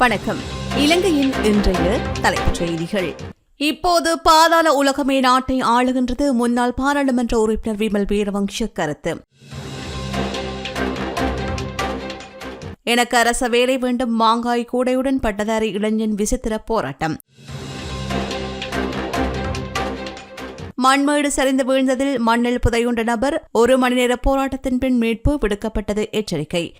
வணக்கம். இலங்கையின் இன்றைய தலைப்புச் செய்திகள். இப்போது பாதாள உலகமே நாட்டை ஆளுகின்றது. முன்னாள் பாராளுமன்ற உறுப்பினர் விமல் வீரவங்ஷ கருத்து. எனக்கு அரச வேலை வேண்டும். மாங்காய் கூடையுடன் பட்டதாரி இளைஞன் விசித்திர போராட்டம். மண்மேடு சரிந்து வீழ்ந்ததில் மண்ணில் புதையுண்ட நபர் ஒரு மணி நேர போராட்டத்தின் பின் மீட்பு விடுக்கப்பட்டது எச்சரிக்கை.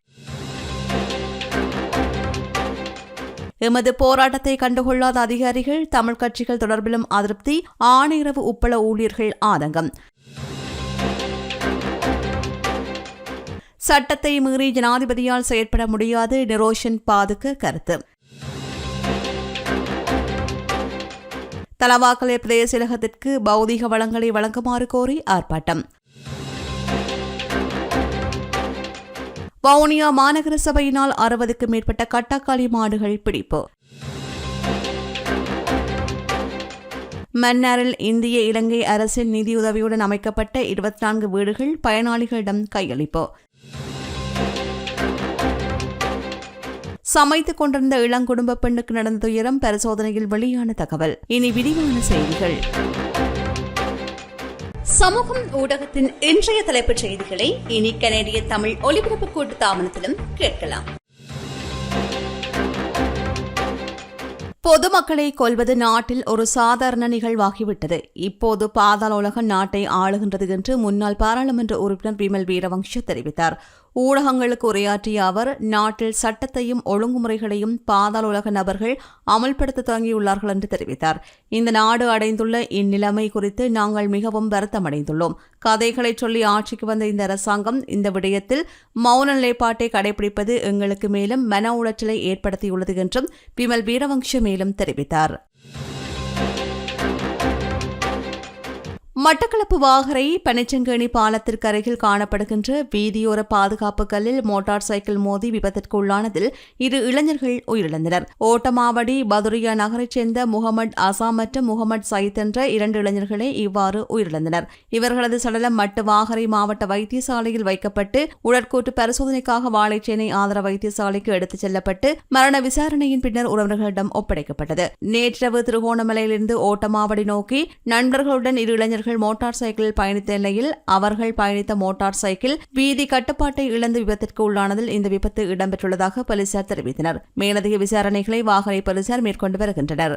எமது போராட்டத்தை கண்டுகொள்ளாத அதிகாரிகள் தமிழ் கட்சிகள் தொடர்பிலும் அதிருப்தி ஆணையரவு உப்பள ஊழியர்கள் ஆதங்கம். சட்டத்தை மீறி ஜனாதிபதியால் செயற்பட முடியாது நிரோஷன் பாதுக்க கருத்து. தலவாக்கலை பிரதேச செயலகத்திற்கு பௌதிக வளங்களை வழங்குமாறு கோரி ஆர்ப்பாட்டம். வவுனியா மாநகர சபையினால் அறுபதுக்கு மேற்பட்ட கட்டாக்காளி மாடுகள் பிடிப்பு. மன்னாரில் இந்திய இலங்கை அரசின் நிதியுதவியுடன் அமைக்கப்பட்ட இருபத்தி நான்கு வீடுகள் பயனாளிகளிடம் கையளிப்பு. சமைத்துக் கொண்டிருந்த இளங்குடும்ப பெண்ணுக்கு நடந்த துயரம் பரிசோதனையில் வெளியான தகவல். இனி விரிவான செய்திகள். சமூகம் ஊடகத்தின் இன்றைய தலைப்புச் செய்திகளை இனி கனேடிய தமிழ் ஒலிபரப்பு கூட்டு தாமனத்திலும் கேட்கலாம். பொதுமக்களை கொல்வது நாட்டில் ஒரு சாதாரண நிகழ்வாகிவிட்டது. இப்போது பாதாள உலக நாட்டை ஆளுகின்றது என்று முன்னாள் பாராளுமன்ற உறுப்பினர் விமல் வீரவங்ஷ தெரிவித்தார். ஊடகங்களுக்கு உரையாற்றிய அவர் நாட்டில் சட்டத்தையும் ஒழுங்குமுறைகளையும் பாதாள உலக நபர்கள் அமல்படுத்த தொடங்கியுள்ளார்கள் என்று தெரிவித்தார். இந்த நாடு அடைந்துள்ள இந்நிலைமை குறித்து நாங்கள் மிகவும் வருத்தமடைந்துள்ளோம். கதைகளை சொல்லி ஆட்சிக்கு வந்த இந்த அரசாங்கம் இந்த விடயத்தில் மௌன நிலைப்பாட்டை கடைபிடிப்பது எங்களுக்கு மேலும் மன உளைச்சலை ஏற்படுத்தியுள்ளது என்றும் விமல் வீரவங்ஷ மேலும் தெரிவித்தார். மட்டக்களப்பு வாகரை பனிச்சங்கேணி பாலத்திற்கு அருகில் காணப்படுகின்ற வீதியோர பாதுகாப்பு கல்லில் மோட்டார் சைக்கிள் மோதி விபத்திற்கு உள்ளானதில் இரு இளைஞர்கள் உயிரிழந்தனர். ஓட்டமாவடி பதுரியா நகரைச் சேர்ந்த முகமது அசாம் மற்றும் முகமது சயித் என்ற இரண்டு இளைஞர்களே இவ்வாறு உயிரிழந்தனர். இவர்களது சடலம் மட்டு வாகரை மாவட்ட வைத்தியசாலையில் வைக்கப்பட்டு உடற்கூட்டு பரிசோதனைக்காக வாழைச்சேனை ஆதர வைத்தியசாலைக்கு எடுத்துச் செல்லப்பட்டு மரண விசாரணையின் பின்னர் உறவினர்களிடம் ஒப்படைக்கப்பட்டது. நேற்றிரவு திருகோணமலையிலிருந்து ஓட்டமாவடி நோக்கி நண்பர்களுடன் இரு இளைஞர்கள் இவர்கள் மோட்டார் சைக்கிளில் பயணித்த நிலையில் அவர்கள் பயணித்த மோட்டார் சைக்கிள் வீதி கட்டுப்பாட்டை இழந்து விபத்திற்கு உள்ளானதில் இந்த விபத்து இடம்பெற்றுள்ளதாக போலீசார் தெரிவித்தனர். மேலதிக விசாரணைகளை வாகனை போலீசார் மேற்கொண்டு வருகின்றனர்.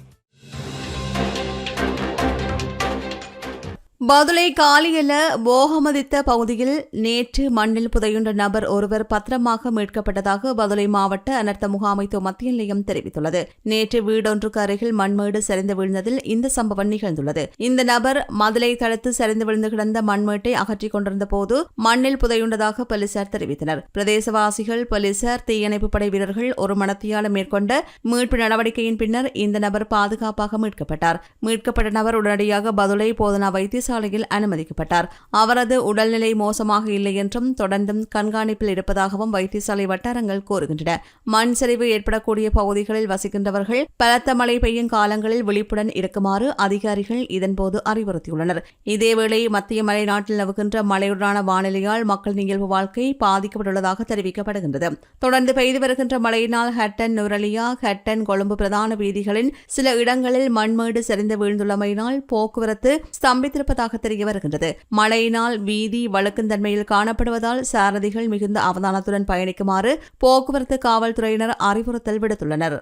பதுளை காலியல போகமதித்த பகுதியில் நேற்று மண்ணில் புதையுண்ட நபர் ஒருவர் பத்திரமாக மீட்கப்பட்டதாக பதுளை மாவட்ட அனர்த்த முகாமைத்துவ மத்திய நிலையம் தெரிவித்துள்ளது. நேற்று வீடொன்றுக்கு அருகில் மண்மேடு சரிந்து விழுந்ததில் இந்த சம்பவம் நிகழ்ந்துள்ளது. இந்த நபர் மதுளை தடுத்து சரிந்து விழுந்து கிடந்த மண்மேட்டை அகற்றிக் கொண்டிருந்த போது மண்ணில் புதையுண்டதாக போலீசார் தெரிவித்தனர். பிரதேசவாசிகள் போலீசார் தீயணைப்பு படை வீரர்கள் ஒரு மனத்தியால மேற்கொண்ட மீட்பு நடவடிக்கையின் பின்னர் இந்த நபர் பாதுகாப்பாக மீட்கப்பட்டார். மீட்கப்பட்ட நபர் உடனடியாக பதுளை போதனா வைத்து சிறைச்சாலையில் அனுமதிக்கப்பட்டார். அவரது உடல்நிலை மோசமாக இல்லை என்றும் தொடர்ந்தும் கண்காணிப்பில் இருப்பதாகவும் வைத்தியசாலை வட்டாரங்கள் கூறுகின்றன. மண் சரிவு ஏற்படக்கூடிய பகுதிகளில் வசிக்கின்றவர்கள் பலத்த மழை பெய்யும் காலங்களில் விழிப்புடன் இருக்குமாறு அதிகாரிகள் இதன்போது அறிவுறுத்தியுள்ளனர். இதேவேளை மத்திய மலைநாட்டில் நிலவுகின்ற மழையுடனான வானிலையால் மக்கள் இயல்பு வாழ்க்கை பாதிக்கப்பட்டுள்ளதாக தெரிவிக்கப்படுகின்றது. தொடர்ந்து பெய்து வருகின்ற மழையினால் ஹட்டன் நுரலியா ஹட்டன் கொழும்பு பிரதான வீதிகளின் சில இடங்களில் மண்மேடு சரிந்து வீழ்ந்துள்ளமையினால் போக்குவரத்து ஸ்தம்பித்திருப்பதாக இருப்பதாக தெரிய வருகின்றது. மழையினால் வீதி வழக்குந்தன்மையில் காணப்படுவதால் சாரதிகள் மிகுந்த அவதானத்துடன் பயணிக்குமாறு போக்குவரத்து காவல்துறையினர் அறிவுறுத்தல் விடுத்துள்ளனர்.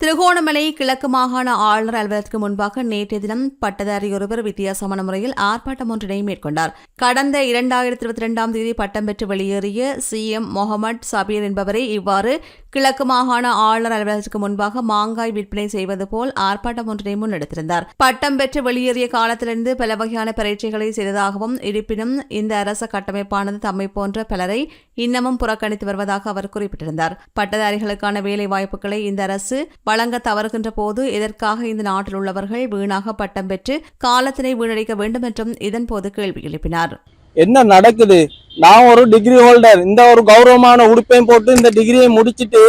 திருகோணமலை கிழக்கு மாகாண ஆளுநர் அலுவலகத்திற்கு முன்பாக நேற்றைய தினம் பட்டதாரி ஒருவர் வித்தியாசமான முறையில் ஆர்ப்பாட்டம் ஒன்றினை மேற்கொண்டார். கடந்த இரண்டாயிரத்தி இருபத்தி இரண்டாம் தேதி பட்டம் பெற்று வெளியேறிய சி எம் முகமது சபீர் என்பவரை இவ்வாறு கிழக்கு மாகாண ஆளுநர் அலுவலகத்திற்கு முன்பாக மாங்காய் விற்பனை செய்வது போல் ஆர்ப்பாட்டம் ஒன்றினை முன்னெடுத்திருந்தார். பட்டம் பெற்று வெளியேறிய காலத்திலிருந்து பல வகையான பரீட்சைகளை செய்ததாகவும் இருப்பினும் இந்த அரச கட்டமைப்பானது தம்மை போன்ற பலரை இன்னமும் புறக்கணித்து வருவதாக அவர் குறிப்பிட்டிருந்தார். பட்டதாரிகளுக்கான வேலை வாய்ப்புகளை இந்த அரசு வழங்க தவறுகின்ற போது எதற்காக இந்த நாட்டில் உள்ளவர்கள் வீணாக பட்டம் பெற்று காலத்தினை வீணடிக்க வேண்டும் என்றும் இதன்போது கேள்வி எழுப்பினார். என்ன நடக்குது? நான் ஒரு டிகிரி ஹோல்டர் இந்த ஒரு கௌரவமான உடுப்பையும் போட்டு இந்த டிகிரியை முடிச்சிட்டு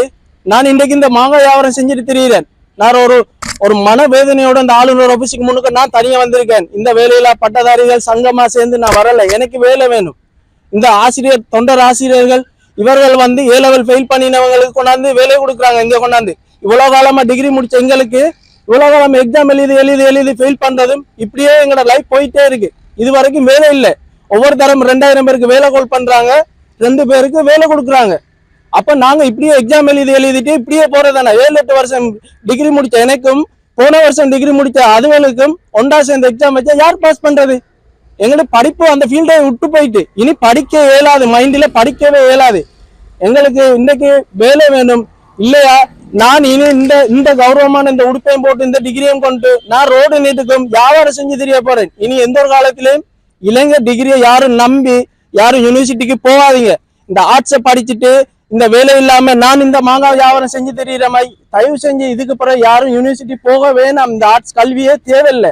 நான் இன்றைக்கு இந்த மாங்காய் வியாபாரம் செஞ்சுட்டு திரியிறேன். நான் ஒரு ஒரு மனவேதனையோட இந்த ஆளுநர் ஆபீஸுக்கு முன்னுக்கு நான் தனியா வந்திருக்கேன். இந்த வேலையில பட்டதாரிகள் சங்கமா சேர்ந்து நான் வரல. எனக்கு வேலை வேணும். இந்த ஆசிரியர் தொண்டர் ஆசிரியர்கள் இவர்கள் வந்து ஏ லெவல் ஃபெயில் பண்ணினவங்களுக்கு கொண்டாந்து வேலையை கொடுக்குறாங்க. இங்க கொண்டாந்து. இவ்வளோ காலமாக டிகிரி முடிச்ச எங்களுக்கு இவ்வளோ காலம் எக்ஸாம் எழுதி எழுதி எழுதி ஃபெயில் பண்ணுறதும் இப்படியே எங்களோட லைஃப் போயிட்டே இருக்கு. இது வரைக்கும் வேலை இல்லை. ஒவ்வொரு தரம் ரெண்டாயிரம் பேருக்கு வேலை கோல் பண்ணுறாங்க ரெண்டு பேருக்கு வேலை கொடுக்குறாங்க. அப்போ நாங்கள் இப்படியே எக்ஸாம் எழுதி எழுதிட்டு இப்படியே போகிறதானே ஏழு எட்டு வருஷம் டிகிரி முடித்த எனக்கும் போன வருஷம் டிகிரி முடித்த அதுவனுக்கும் ஒன்றா சேர்ந்து எக்ஸாம் வச்சா யார் பாஸ் பண்ணுறது எங்களுக்கு படிப்பு அந்த ஃபீல்டை விட்டு போயிட்டு. இனி படிக்க இயலாது. மைண்டில் படிக்கவே இயலாது. எங்களுக்கு இன்றைக்கு வேலை வேணும். இல்லையா? நான் இனி இந்த இந்த கௌரவமான இந்த உடுப்பையும் போட்டு இந்த டிகிரியும் கொண்டு நான் ரோடு நீட்டுக்கும் வியாபாரம் செஞ்சு தெரிய போறேன். இனி எந்த ஒரு காலத்திலையும் இளைஞர் டிகிரியை யாரும் நம்பி யாரும் யூனிவர்சிட்டிக்கு போகாதீங்க. இந்த ஆர்ட்ஸை படிச்சுட்டு இந்த வேலை இல்லாம நான் இந்த மாங்காய் வியாபாரம் செஞ்சு தெரியற மாதிரி தயவு செஞ்சு இதுக்கு பிறகு யாரும் யூனிவர்சிட்டி போக வேணாம். இந்த ஆர்ட்ஸ் கல்வியே தேவையில்லை.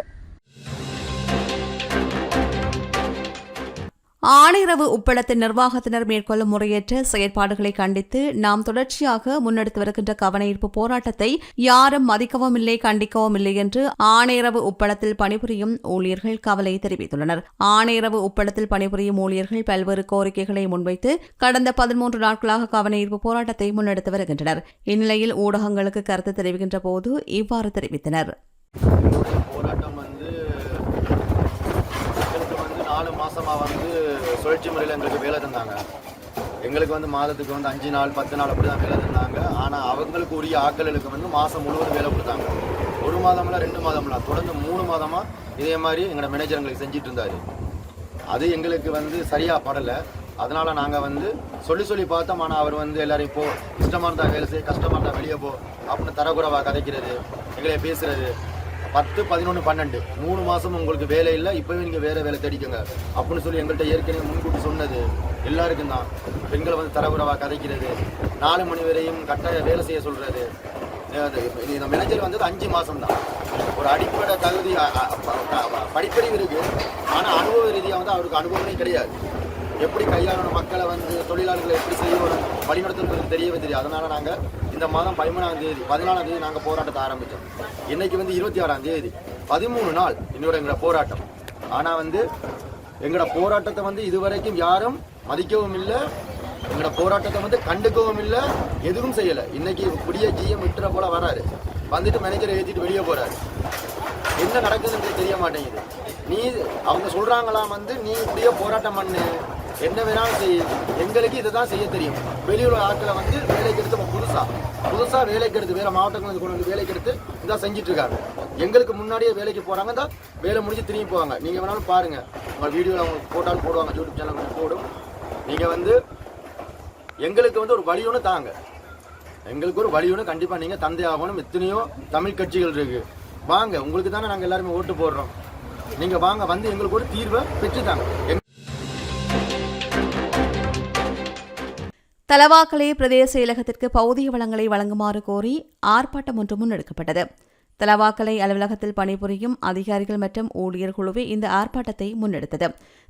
ஆணையரவு உப்பளத்தின் நிர்வாகத்தினர் மேற்கொள்ளும் முறையற்ற செயற்பாடுகளை கண்டித்து நாம் தொடர்ச்சியாக முன்னெடுத்து வருகின்ற கவனஈர்ப்பு போராட்டத்தை யாரும் மதிக்கவும் இல்லை கண்டிக்கவும் இல்லை என்று ஆணையரவு உப்பளத்தில் பணிபுரியும் ஊழியர்கள் கவலை தெரிவித்துள்ளனர். ஆணையரவு உப்பளத்தில் பணிபுரியும் ஊழியர்கள் பல்வேறு கோரிக்கைகளை முன்வைத்து கடந்த பதிமூன்று நாட்களாக கவனஈர்ப்பு போராட்டத்தை முன்னெடுத்து வருகின்றனர். இந்நிலையில் ஊடகங்களுக்கு கருத்து தெரிவிக்கின்ற போது இவ்வாறு தெரிவித்தனர் எங்களுடைய போராட்டம் வந்து எங்களுக்கு வந்து நாலு மாசமா வந்து சுழற்சி முறையில் எங்களுக்கு வேலை தந்தாங்க. எங்களுக்கு வந்து மாதத்துக்கு வந்து அஞ்சு நாள் பத்து நாள் அப்படி தான் வேலை தந்தாங்க. ஆனால் அவங்களுக்கு உரிய ஆட்களுக்கு வந்து மாதம் முழுவதும் வேலை கொடுத்தாங்க. ஒரு மாதம்லாம் ரெண்டு மாதம்லாம் தொடர்ந்து மூணு மாதமாக இதே மாதிரி எங்களோட மேனேஜர் எங்களுக்கு செஞ்சுட்டு இருந்தார். அது எங்களுக்கு வந்து சரியாக படலை. அதனால் நாங்கள் வந்து சொல்லி சொல்லி பார்த்தோம். ஆனால் அவர் வந்து எல்லோரும் இப்போ இஷ்டமாக இருந்தால் வேலை செய்ய கஷ்டமாக இருந்தால் வெளியே போ அப்படின்னு தரக்குறவா கதைக்கிறது எங்களை பேசுகிறது பத்து பதினொன்று பன்னெண்டு. மூணு மாதம் உங்களுக்கு வேலை இல்லை இப்போவே நீங்கள் வேறு வேலை தேடிக்கோங்க. அப்படின்னு சொல்லி எங்கள்கிட்ட ஏற்கனவே முன்கூட்டி சொன்னது. எல்லாருக்கும் தான். பெண்களை வந்து தரவுறவாக கதைக்கிறது. நாலு மணி வரையும் கட்டாய வேலை செய்ய சொல்கிறது அது இந்த மேனேஜர் வந்தது அஞ்சு மாதம் தான் ஒரு அடிப்படை தகுதி அ- அ- படிப்பறிவு அனுபவ ரீதியாக வந்து அவருக்கு அனுபவமே கிடையாது. எப்படி கையாளணும்? மக்களை வந்து தொழிலாளர்களை எப்படி செய்யணும்? வழிநடத்தணும் தெரியவே தெரியும் அதனால நாங்கள் இந்த மாதம் பதிமூணாம் தேதி பதினாலாம் தேதி நாங்கள் போராட்டத்தை ஆரம்பித்தோம் இன்னைக்கு வந்து இருபத்தி ஆறாம் தேதி. பதிமூணு நாள் இன்னொரு எங்களோட போராட்டம். ஆனால் வந்து எங்களோட போராட்டத்தை வந்து இதுவரைக்கும் யாரும் மதிக்கவும் இல்லை. எங்களோட போராட்டத்தை வந்து கண்டுக்கவும் இல்லை. எதுவும் செய்யலை. இன்னைக்கு புதிய ஜிஎம் விட்டுற போல வராரு. வந்துட்டு மேனேஜரை ஏற்றிட்டு வெளியே போறாரு. என்ன நடக்குதுன்னு தெரிய மாட்டேங்குது. நீ அவங்க சொல்றாங்களாம் வந்து நீ இப்படியே போராட்டம் பண்ணு. என்ன வேணாலும் செய்யுது எங்களுக்கு இதை தான் செய்ய தெரியும். வெளியூர் ஆட்களை வந்து வேலைக்கு எடுத்து புதுசாக புதுசாக வேலைக்கு எடுத்து வேறு மாவட்டங்களுக்கு கொண்டு வந்து வேலைக்கு எடுத்து இதான் செஞ்சுட்டு இருக்காங்க. எங்களுக்கு முன்னாடியே வேலைக்கு போகிறாங்க தான் வேலை முடிஞ்சு திரும்பி போவாங்க. நீங்கள் வேணாலும் பாருங்கள் உங்கள் வீடியோவில் அவங்க போட்டாலும் போடுவாங்க யூடியூப் சேனல் போடும். நீங்கள் வந்து எங்களுக்கு வந்து ஒரு வழி ஒன்று தாங்க. எங்களுக்கு ஒரு வழி ஒன்று கண்டிப்பாக நீங்கள் தந்தை ஆகணும். எத்தனையோ தமிழ் கட்சிகள் இருக்குது வாங்க உங்களுக்கு தானே நாங்கள் எல்லாருமே ஓட்டு போடுறோம். நீங்கள் வாங்க வந்து எங்களுக்கு ஒரு தீர்வை பெற்றுத்தாங்க தலவாக்கலை பிரதேச செயலகத்திற்கு பௌதிக வளங்களை வழங்குமாறு கோரி ஆர்ப்பாட்டம் ஒன்று முன்னெடுக்கப்பட்டது. தலவாக்கலை அலுவலகத்தில் பணிபுரியும் அதிகாரிகள் மற்றும் ஊழியர் குழுவே இந்த ஆர்ப்பாட்டத்தை முன்னெடுத்தது.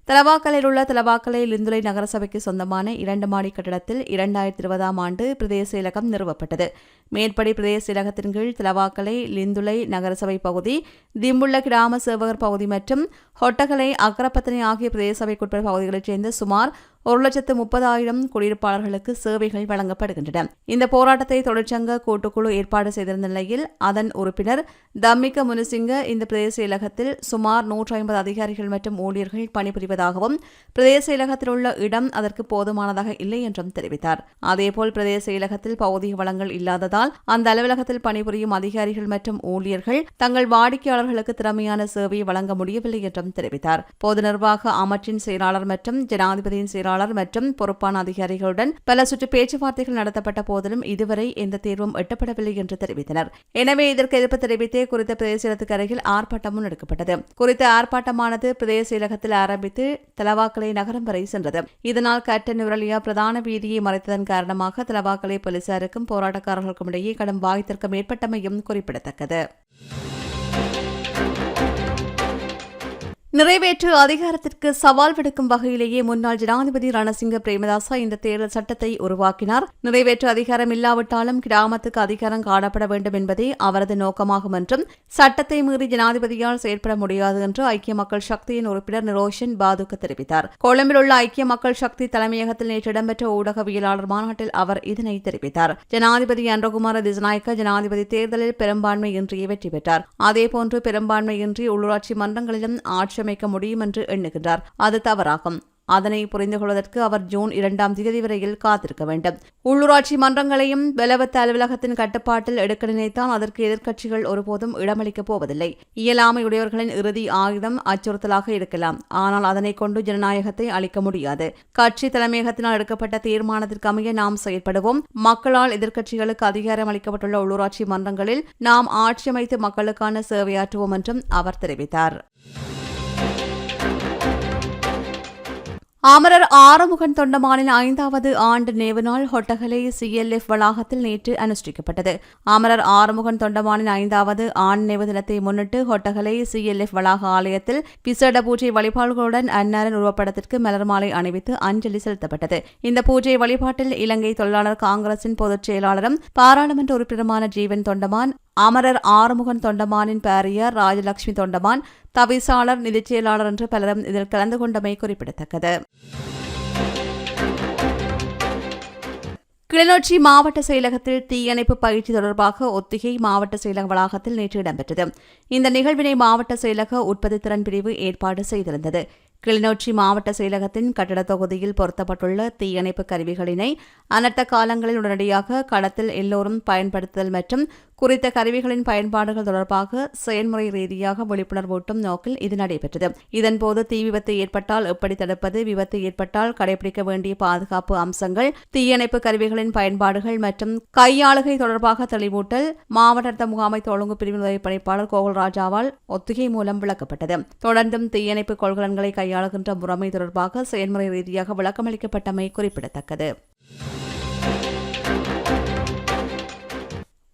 தலவாக்கலையில் உள்ள தலவாக்கலை லிந்துலை நகரசபைக்கு சொந்தமான இரண்டு மாடி கட்டடத்தில் இரண்டாயிரத்தி இருபதாம் ஆண்டு பிரதேச இலக்கம் நிறுவப்பட்டது. மேற்படி பிரதேச இலகத்தின் கீழ் தலவாக்கலை லிந்துலை நகரசபை பகுதி திம்புள்ள கிராம சேவகர் பகுதி மற்றும் ஹொட்டகலை அக்கரப்பத்தனை ஆகிய பிரதேச சபைக்குட்பட்ட பகுதிகளைச் சேர்ந்த சுமார் ஒரு லட்சத்து முப்பதாயிரம் குடியிருப்பாளர்களுக்கு சேவைகள் வழங்கப்படுகின்றன. இந்த போராட்டத்தை தொழிற்சங்க கூட்டுக்குழு ஏற்பாடு செய்திருந்த நிலையில் அதன் உறுப்பினர் தம்மிக்க முனுசிங்க இந்த பிரதேச இலகத்தில் சுமார் நூற்றி ஐம்பது அதிகாரிகள் மற்றும் ஊழியர்கள் பணிபுரிவதாகவும் பிரதேச செயலகத்தில் உள்ள இடம் அதற்கு போதுமானதாக இல்லை என்றும் தெரிவித்தார். அதேபோல் பிரதேச செயலகத்தில் பௌதிக வளங்கள் இல்லாததால் அந்த அலுவலகத்தில் பணிபுரியும் அதிகாரிகள் மற்றும் ஊழியர்கள் தங்கள் வாடிக்கையாளர்களுக்கு திறமையான சேவையை வழங்க முடியவில்லை என்றும் தெரிவித்தார். பொது நிர்வாக அமைச்சின் செயலாளர் மற்றும் ஜனாதிபதியின் செயலாளர் மற்றும் பொறுப்பான அதிகாரிகளுடன் பல சுற்று பேச்சுவார்த்தைகள் நடத்தப்பட்ட போதிலும் இதுவரை எந்த தீர்வும் எட்டப்படவில்லை என்று தெரிவித்தனர். எனவே இதற்கு எதிர்ப்பு தெரிவித்தே குறித்த பிரதேச செயலகத்துக்கு அருகில் ஆர்ப்பாட்டமும் எடுக்கப்பட்டது. குறித்த ஆர்ப்பாட்டமானது பிரதேச செயலகத்தில் ஆரம்பித்து தலவாக்கலை நகரம் வரை சென்றது. இதனால் கட்ட நுரலியா பிரதான வீதியை மறைத்ததன் காரணமாக தலவாக்கலை போலீசாருக்கும் போராட்டக்காரர்களுக்கும் இடையே கடும் வாய்த்திற்கும் ஏற்பட்டமையும் குறிப்பிடத்தக்கது. நிறைவேற்று அதிகாரத்திற்கு சவால் விடுக்கும் வகையிலேயே முன்னாள் ஜனாதிபதி ரணசிங்க பிரேமதாசா இந்த தேர்தல் சட்டத்தை உருவாக்கினார். நிறைவேற்று அதிகாரம் இல்லாவிட்டாலும் கிராமத்துக்கு அதிகாரம் காணப்பட வேண்டும் என்பதே அவரது நோக்கமாகும் என்றும் சட்டத்தை மீறி ஜனாதிபதியால் செயற்பட முடியாது என்று ஐக்கிய மக்கள் சக்தியின் உறுப்பினர் நிரோஷன் பாதுக்க தெரிவித்தார். கொழும்பில் உள்ள ஐக்கிய மக்கள் சக்தி தலைமையகத்தில் நேற்று இடம்பெற்ற ஊடகவியலாளர் மாநாட்டில் அவர் இதனை தெரிவித்தார். ஜனாதிபதி அன்றகுமார திசநாயக்க ஜனாதிபதி தேர்தலில் பெரும்பான்மையின்றி வெற்றி பெற்றார். அதேபோன்று பெரும்பான்மையின்றி உள்ளூராட்சி மன்றங்களிலும் ஆட்சி மாற்றியமைக்க முடியும் என்று எண்ணுகின்றார். அது தவறாகும். அதனை புரிந்து கொள்வதற்கு அவர் ஜூன் இரண்டாம் தேதி வரையில் காத்திருக்க வேண்டும். உள்ளூராட்சி மன்றங்களையும் பலவத்த அலுவலகத்தின் கட்டுப்பாட்டில் எடுக்க நினைத்தால் அதற்கு எதிர்க்கட்சிகள் ஒருபோதும் இடமளிக்கப் போவதில்லை. இயலாமையுடையவர்களின் இறுதி ஆயுதம் அச்சுறுத்தலாக இருக்கலாம். ஆனால் அதனை கொண்டு ஜனநாயகத்தை அளிக்க முடியாது. கட்சி தலைமையகத்தினால் எடுக்கப்பட்ட தீர்மானத்திற்கு அமைய நாம் செயற்படுவோம். மக்களால் எதிர்க்கட்சிகளுக்கு அதிகாரம் அளிக்கப்பட்டுள்ள உள்ளூராட்சி மன்றங்களில் நாம் ஆட்சி அமைத்து மக்களுக்கான சேவையாற்றுவோம் என்றும் அவர் தெரிவித்தார். அமரர் ஆறுமுகன் தொண்டமானின் ஐந்தாவது ஆண்டு நினைவு நாள் ஹொட்டகலை சிஎல்எஃப் வளாகத்தில் நேற்று அனுஷ்டிக்கப்பட்டது. அமரர் ஆறுமுகன் தொண்டமானின் ஐந்தாவது ஆண் நினைவு தினத்தை முன்னிட்டு ஹொட்டகலை சிஎல்எஃப் வளாக ஆலயத்தில் விசேட பூஜை வழிபாடுகளுடன் அன்னாரின் உருவப்படத்திற்கு மலர் மாலை அணிவித்து அஞ்சலி செலுத்தப்பட்டது. இந்த பூஜை வழிபாட்டில் இலங்கை தொழிலாளர் காங்கிரசின் பொதுச் செயலாளரும் பாராளுமன்ற உறுப்பினருமான ஜீவன் தொண்டமான் அமரர் ஆறுமுகன் தொண்டமானின் பேரியர் ராஜலட்சுமி தொண்டமான் தவிசாளர் நிதிச் செயலாளர் என்று பலரும் இதில் கலந்து கொண்டமை குறிப்பிடத்தக்கது. கிளிநொச்சி மாவட்ட செயலகத்தில் தீயணைப்பு பயிற்சி தொடர்பாக ஒத்திகை மாவட்ட செயலக வளாகத்தில் நேற்று இடம்பெற்றது. இந்த நிகழ்வினை மாவட்ட செயலக உற்பத்தி திறன் பிரிவு ஏற்பாடு செய்திருந்தது. கிளிநொச்சி மாவட்ட செயலகத்தின் கட்டடத் தொகுதியில் பொருத்தப்பட்டுள்ள தீயணைப்பு கருவிகளினை அனர்த்த காலங்களில் உடனடியாக களத்தில் எல்லோரும் பயன்படுத்துதல் மற்றும் குறித்த கருவிகளின் பயன்பாடுகள் தொடர்பாக செயல்முறை ரீதியாக விழிப்புணர்வூட்டும் நோக்கில் இது நடைபெற்றது. இதன்போது தீ விபத்து ஏற்பட்டால் எப்படி தடுப்பது விபத்து ஏற்பட்டால் கடைபிடிக்க வேண்டிய பாதுகாப்பு அம்சங்கள் தீயணைப்பு கருவிகளின் பயன்பாடுகள் மற்றும் கையாளுகை தொடர்பாக தெளிவூட்டல் மாவட்ட முகாமை தொழுங்கு பிரிவின் உதவி பணிப்பாளர் கோகுல்ராஜாவால் ஒத்திகை மூலம் விளக்கப்பட்டது. தொடர்ந்தும் தீயணைப்பு கொள்கலன்களை கையாளுகின்ற முறைமை தொடர்பாக செயல்முறை ரீதியாக விளக்கமளிக்கப்பட்டமை குறிப்பிடத்தக்கது.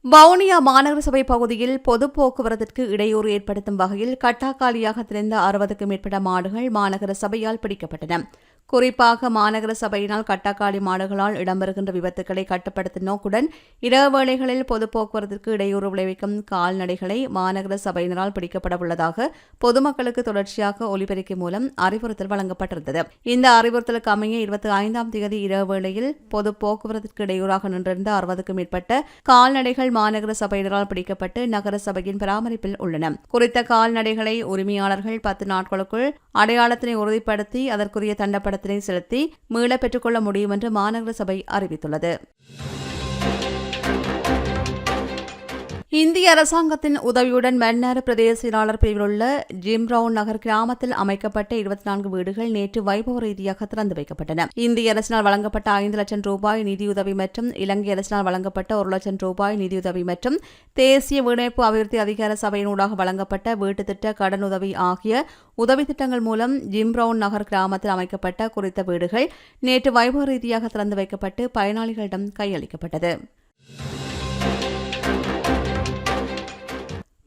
வவுனியா மாநகர சபை பகுதியில் பொது போக்குவரத்திற்கு இடையூறு ஏற்படுத்தும் வகையில் கட்டாக்காலியாக திறந்த அறுபதுக்கும் மேற்பட்ட மாடுகள் மாநகர சபையால் பிடிக்கப்பட்டன. குறிப்பாக மாநகர சபையினால் கட்டக்காளி மாடுகளால் இடம்பெறுகின்ற விபத்துக்களை கட்டுப்படுத்தும் நோக்குடன் இரவு வேளைகளில் பொது போக்குவரத்திற்கு இடையூறு விளைவிக்கும் கால்நடைகளை மாநகர சபையினரால் பிடிக்கப்பட உள்ளதாக பொதுமக்களுக்கு தொடர்ச்சியாக ஒலிபெருக்கி மூலம் அறிவுறுத்தல் வழங்கப்பட்டிருந்தது. இந்த அறிவுறுத்தலுக்கு அமைய இருபத்தி ஐந்தாம் தேதி இரவு வேளையில் பொது போக்குவரத்திற்கு இடையூறாக நின்றிருந்த அறுபதுக்கும் மேற்பட்ட கால்நடைகள் மாநகர சபையினரால் பிடிக்கப்பட்டு நகர சபையின் பராமரிப்பில் உள்ளன. குறித்த கால்நடைகளை உரிமையாளர்கள் பத்து நாட்களுக்குள் அடையாளத்தினை உறுதிப்படுத்தி அதற்குரிய தண்டப்பட தண்டப்படத்தினை செலுத்தி மீள பெற்றுக்கொள்ள முடியும் என்று மாநகர சபை அறிவித்துள்ளது. இந்திய அரசாங்கத்தின் உதவியுடன் மன்னார் பிரதேச செயலாளர் பிரிவில் உள்ள ஜிம்ரவுன் நகர் கிராமத்தில் அமைக்கப்பட்ட இருபத்தி நான்கு வீடுகள் நேற்று வைபவ ரீதியாக திறந்து வைக்கப்பட்டன. இந்திய அரசினால் வழங்கப்பட்ட ஐந்து லட்சம் ரூபாய் நிதியுதவி மற்றும் இலங்கை அரசினால் வழங்கப்பட்ட ஒரு லட்சம் ரூபாய் நிதியுதவி மற்றும் தேசிய வீடமைப்பு அபிவிருத்தி அதிகார சபையினூடாக வழங்கப்பட்ட வீட்டு திட்ட கடனுதவி ஆகிய உதவி திட்டங்கள் மூலம் ஜிம்ரவுன் நகர் கிராமத்தில் அமைக்கப்பட்ட குறித்த வீடுகள் நேற்று வைபவ ரீதியாக திறந்து வைக்கப்பட்டு பயனாளிகளிடம் கையளிக்கப்பட்டது.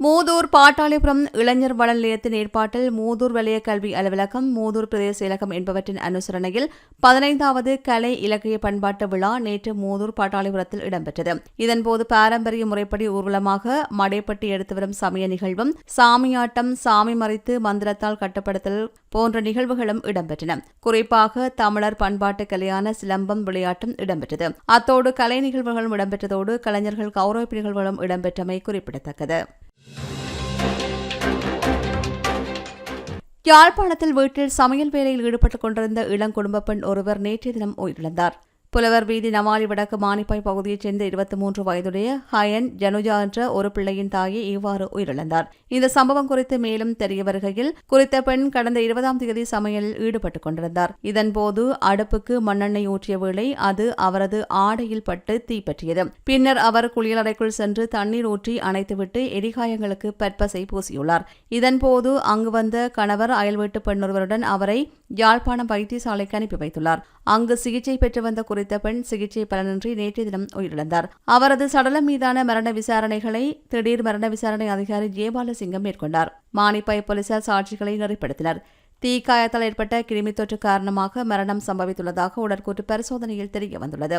மூதூர் பாட்டாளிபுரம் இளைஞர் வள நிலையத்தின் ஏற்பாட்டில் மூதூர் வலய கல்வி அலுவலகம் மூதூர் பிரதேச செயலகம் என்பவற்றின் அனுசரணையில் பதினைந்தாவது கலை இலக்கிய பண்பாட்டு விழா நேற்று மூதூர் பாட்டாளிபுரத்தில் இடம்பெற்றது. இதன்போது பாரம்பரிய முறைப்படி ஊர்வலமாக மடைப்பட்டி எடுத்து வரும் சமய நிகழ்வும் சாமியாட்டம் சாமி மறைத்து மந்திரத்தால் கட்டுப்படுத்தல் போன்ற நிகழ்வுகளும் இடம்பெற்றன. குறிப்பாக தமிழர் பண்பாட்டு கலையான சிலம்பம் விளையாட்டும் இடம்பெற்றது. அத்தோடு கலை நிகழ்வுகளும் இடம்பெற்றதோடு கலைஞர்கள் கௌரவிப்பு நிகழ்வுகளும் இடம்பெற்றமை குறிப்பிடத்தக்கது. யாழ்ப்பாணத்தில் வீட்டில் சமையல் வேலையில் ஈடுபட்டுக் கொண்டிருந்த இளங்குடும்ப பெண் ஒருவர் நேற்றைய தினம் உயிரிழந்தார். புலவர் வீதி நமாலி வடக்கு மானிப்பாய் பகுதியைச் சேர்ந்த இருபத்தி மூன்று வயதுடைய ஹயன் ஜனுஜா என்ற ஒரு பிள்ளையின் தாயை இவ்வாறு உயிரிழந்தார். இந்த சம்பவம் குறித்து மேலும் தெரிய வருகையில் குறித்த பெண் கடந்த இருபதாம் தேதி சமையலில் ஈடுபட்டுக் கொண்டிருந்தார். இதன்போது அடுப்புக்கு மண்ணெண்ணெய் ஊற்றிய வேளை அது அவரது ஆடையில் பட்டு தீப்பற்றியது பின்னர் அவர் குளியலறைக்குள் சென்று தண்ணீர் ஊற்றி அணைத்துவிட்டு எரிகாயங்களுக்கு பற்பசை பூசியுள்ளார். இதன்போது அங்கு வந்த கணவர் அயல்வீட்டு பெண்ணொருவருடன் அவரை யாழ்ப்பாணம் வைத்தியசாலைக்கு அனுப்பி வைத்துள்ளார். அங்கு சிகிச்சை பெற்று வந்த குறித்த பெண் சிகிச்சை பலனின்றி நேற்றைய தினம் உயிரிழந்தார். அவரது சடலம் மீதான மரண விசாரணைகளை திடீர் மரண விசாரணை அதிகாரி ஜெயபாலசிங்கம் மேற்கொண்டார். மானிப்பாய் போலீசார் சாட்சிகளை நெறிப்படுத்தினர். தீக்காயத்தால் ஏற்பட்ட கிருமி தொற்று காரணமாக மரணம் சம்பவித்துள்ளதாக உடற்கூற்று பரிசோதனையில் தெரிய வந்துள்ளது